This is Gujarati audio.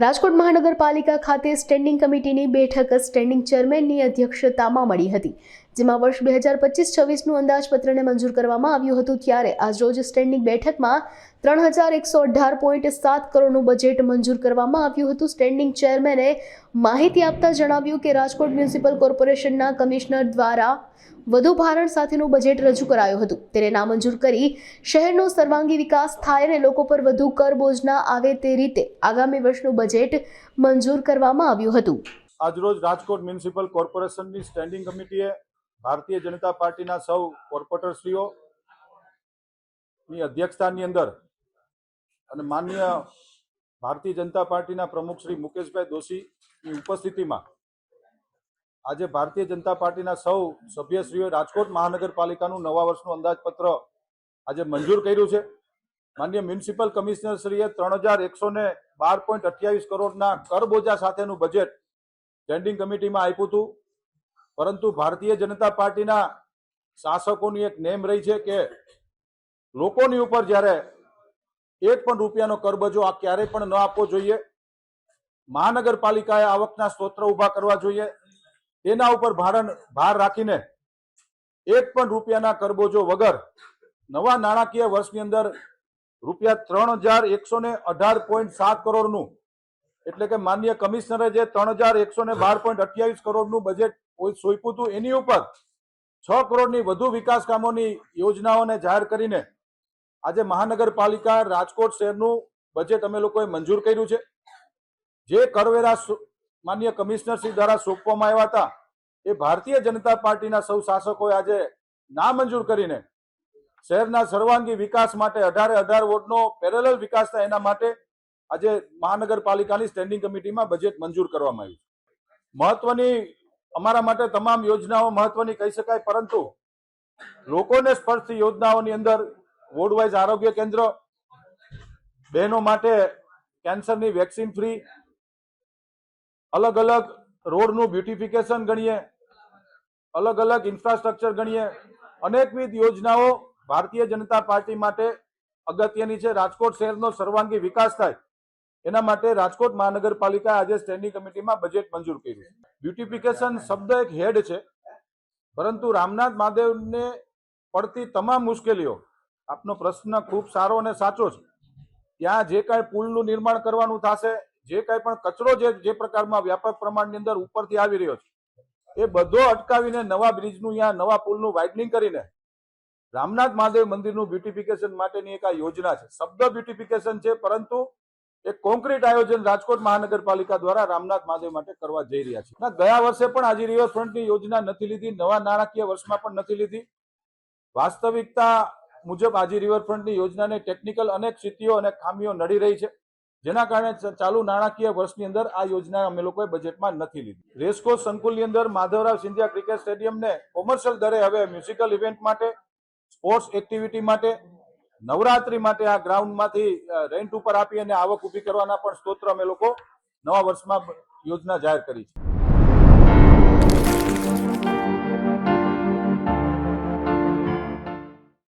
રાજકોટ મહાનગરપાલિકા ખાતે સ્ટેન્ડિંગ કમિટીની બેઠક સ્ટેન્ડિંગ ચેરમેનની અધ્યક્ષતામાં મળી હતી. જેમાં વર્ષ બે હજાર પચીસ છવ્વીસનું અંદાજપત્રને મંજૂર કરવામાં આવ્યું હતું ત્યારે આજરોજ સ્ટેન્ડિંગ બેઠકમાં ત્રણ હજાર એકસો અઢાર પોઈન્ટ સાત કરોડનું બજેટ મંજૂર કરવામાં આવ્યું હતું. સ્ટેન્ડિંગ ચેરમેને માહિતી આપતા જણાવ્યું કે રાજકોટ મ્યુનિસિપલ કોર્પોરેશનના કમિશનર દ્વારા વધુ ભારણ સાથેનું બજેટ રજૂ કરાયું હતું. તેને નામંજૂર કરી શહેરનો સર્વાંગી વિકાસ થાય અને લોકો પર વધુ કર બોજના આવે તે રીતે આગામી વર્ષનું બજેટ મંજૂર કરવામાં આવ્યું હતું. આજરોજ રાજકોટ મ્યુનિસિપલ કોર્પોરેશનની સ્ટેન્ડિંગ કમિટીએ ભારતીય જનતા પાર્ટીના સૌ કોર્પોરેટરશ્રીઓ ની અધ્યક્ષતાની અંદર અને માન્ય ભારતીય જનતા પાર્ટીના પ્રમુખ શ્રી મુકેશભાઈ દોશીની ઉપસ્થિતિમાં આજે ભારતીય જનતા પાર્ટીના સૌ સભ્યશ્રીઓએ રાજકોટ મહાનગરપાલિકાનું નવા વર્ષનું અંદાજપત્ર આજે મંજૂર કર્યું છે. માન્ય મ્યુનિસિપલ કમિશનરશ્રીએ ત્રણ હજાર એકસો ને બાર પોઈન્ટ અઠ્યાવીસ કરોડના કરબોજા સાથેનું બજેટ સ્ટેન્ડિંગ કમિટીમાં આપ્યું હતું. પરંતુ ભારતીય જનતા પાર્ટીના શાસકોની એક નેમ રહી છે કે લોકોની ઉપર જ્યારે એક પણ રૂપિયાનો કરબજો આ ક્યારેય પણ ન આપવો જોઈએ. મહાનગરપાલિકાએ આવકના સ્ત્રોત ઊભા કરવા જોઈએ. તેના ઉપર ભારણ, ભાર રાખીને એક પણ રૂપિયાના કરબોજો વગર નવા નાણાકીય વર્ષની અંદર રૂપિયા ત્રણ હજાર એકસો ને અઢાર પોઈન્ટ સાત કરોડનું, એટલે કે માન્ય કમિશનરે જે ત્રણ હજાર એકસો ને બાર પોઈન્ટ અઠ્યાવીસ કરોડનું બજેટ સોંપ્યું હતું એની ઉપર? છ કરોડની વધુ વિકાસ કામોની યોજનાઓને જાહેર કરીને આજે મહાનગરપાલિકા રાજકોટ શહેરનું બજેટ અમે લોકોએ મંજૂર કર્યું છે. જે કરવેરા માન્ય કમિશનર શ્રી દ્વારા સોંપવામાં આવ્યા હતા, એ ભારતીય જનતા પાર્ટીના સૌ શાસકોએ આજે નામંજૂર કરીને શહેરના સર્વાંગી વિકાસ માટે અઢારે અઢાર વોર્ડનો પેરેલલ વિકાસ થાય એના માટે આજે મહાનગરપાલિકાની સ્ટેન્ડિંગ કમિટીમાં બજેટ મંજૂર કરવામાં આવ્યું મહત્વની અમારા માટે તમામ યોજનાઓ મહત્વની કહી શકાય, પરંતુ લોકોને સ્પર્શતી યોજનાઓની અંદર વોર્ડ વાઇઝ આરોગ્ય કેન્દ્ર, બહેનો માટે કેન્સરની વેક્સિન ફ્રી અલગ અલગ રોડનું બ્યુટિફિકેશન ગણીએ અલગ અલગ ઇન્ફ્રાસ્ટ્રક્ચર ગણીએ, અનેકવિધ યોજનાઓ ભારતીય જનતા પાર્ટી માટે અગત્યની છે. રાજકોટ શહેરનો સર્વાંગી વિકાસ થાય. એના માટે રાજકોટ મહાનગરપાલિકા આજે સ્ટેન્ડિંગ કમિટીમાં બજેટ મંજૂર કર્યું. બ્યુટિફિકેશન શબ્દ એક હેડ છે, પરંતુ રામનાથ મહાદેવને પડતી તમામ મુશ્કેલીઓ, આપનો પ્રશ્ન ખૂબ સારો અને સાચો છે. ત્યાં જે કાંઈ પુલનું નિર્માણ કરવાનું થશે, જે કાંઈ પણ કચરો જે જે પ્રકારમાં વ્યાપક પ્રમાણની અંદર ઉપરથી આવી રહ્યો છે, એ બધો અટકાવીને નવા બ્રિજનું યા નવા પુલનું વાઇડનિંગ કરીને રામનાથ મહાદેવ મંદિરનું બ્યુટિફિકેશન માટેની એક આ યોજના છે. શબ્દ બ્યુટિફિકેશન છે, પરંતુ એક કોન્ક્રીટ આયોજન રાજકોટ મહાનગરપાલિકા દ્વારા રામનાથ મહાદેવ માટે કરવા જઈ રહ્યા છે. ગયા વર્ષે પણ આજે રિવરફ્રન્ટની યોજના નથી લીધી, નવા નાણાકીય વર્ષમાં પણ નથી લીધી. વાસ્તવિકતા મુજબ આજી રિવરફ્રન્ટની યોજનાને ટેકનિકલ અનેક સ્થિતિઓ અને ખામીઓ નડી રહી છે, જેના કારણે ચાલુ નાણાકીય વર્ષની અંદર આ યોજના અમે લોકોએ બજેટમાં નથી લીધી. રેસકોર્સ સંકુલની અંદર માધવરાવ સિંધિયા ક્રિકેટ સ્ટેડિયમને કોમર્શિયલ દરે હવે મ્યુઝિકલ ઇવેન્ટ માટે, સ્પોર્ટ્સ એક્ટિવિટી માટે નવરાત્રી માટે આ ગ્રાઉન્ડમાંથી રેન્ટ ઉપર આપી અને આવક ઊભી કરવાના પણ સ્તોત્ર અમે લોકો નવા વર્ષમાં યોજના જાહેર કરી છે.